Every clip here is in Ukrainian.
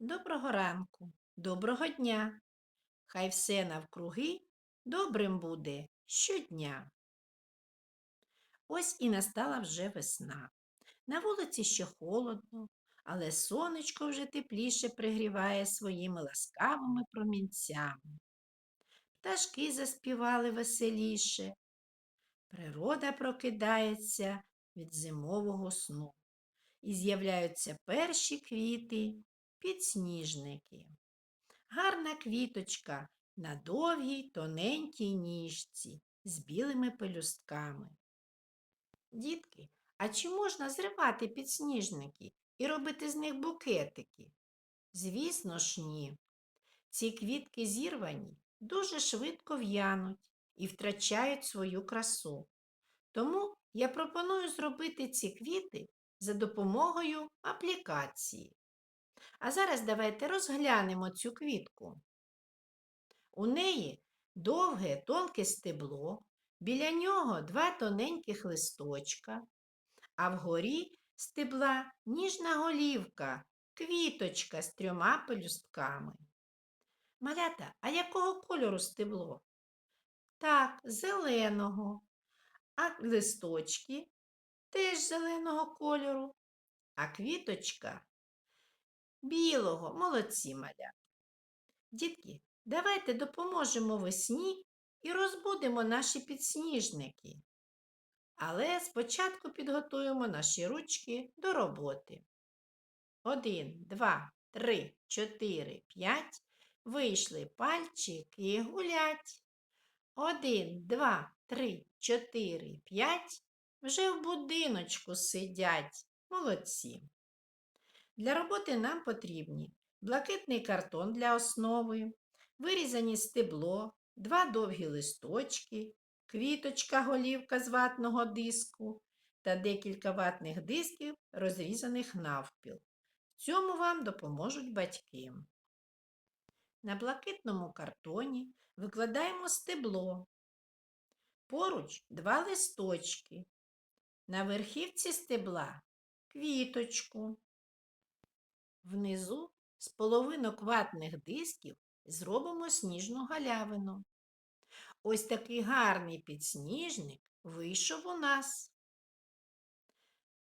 Доброго ранку, доброго дня. Хай все навкруги добрим буде щодня. Ось і настала вже весна. На вулиці ще холодно, але сонечко вже тепліше пригріває своїми ласкавими промінцями. Пташки заспівали веселіше. Природа прокидається від зимового сну. І з'являються перші квіти підсніжники. Гарна квіточка на довгій тоненькій ніжці з білими пелюстками. Дітки, а чи можна зривати підсніжники і робити з них букетики? Звісно ж, ні. Ці квітки зірвані дуже швидко в'януть і втрачають свою красу. Тому я пропоную зробити ці квіти за допомогою аплікації. А зараз давайте розглянемо цю квітку. У неї довге тонке стебло, біля нього два тоненьких листочка, а вгорі стебла ніжна голівка, квіточка з трьома пелюстками. Малята, а якого кольору стебло? Так, зеленого, а листочки теж зеленого кольору, а квіточка білого, молодці маля. Дітки, давайте допоможемо весні і розбудемо наші підсніжники. Але спочатку підготуємо наші ручки до роботи. Один, два, три, чотири, п'ять. Вийшли пальчики гулять. Один, два, три, чотири, п'ять. Вже в будиночку сидять. Молодці. Для роботи нам потрібні блакитний картон для основи, вирізані стебло, два довгі листочки, квіточка голівка з ватного диску та декілька ватних дисків, розрізаних навпіл. В цьому вам допоможуть батьки. На блакитному картоні викладаємо стебло. Поруч два листочки. На верхівці стебла квіточку. Внизу з половинок ватних дисків зробимо сніжну галявину. Ось такий гарний підсніжник вийшов у нас.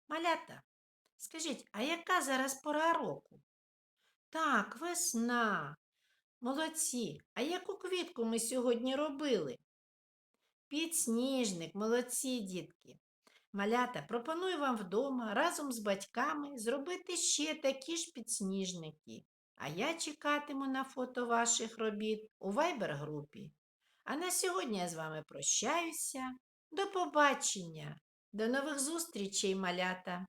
Малята, скажіть, а яка зараз пора року? Так, весна. Молодці. А яку квітку ми сьогодні робили? Підсніжник, молодці дітки. Малята, пропоную вам вдома разом з батьками зробити ще такі ж підсніжники. А я чекатиму на фото ваших робіт у вайбер-групі. А на сьогодні я з вами прощаюся. До побачення, до нових зустрічей, малята!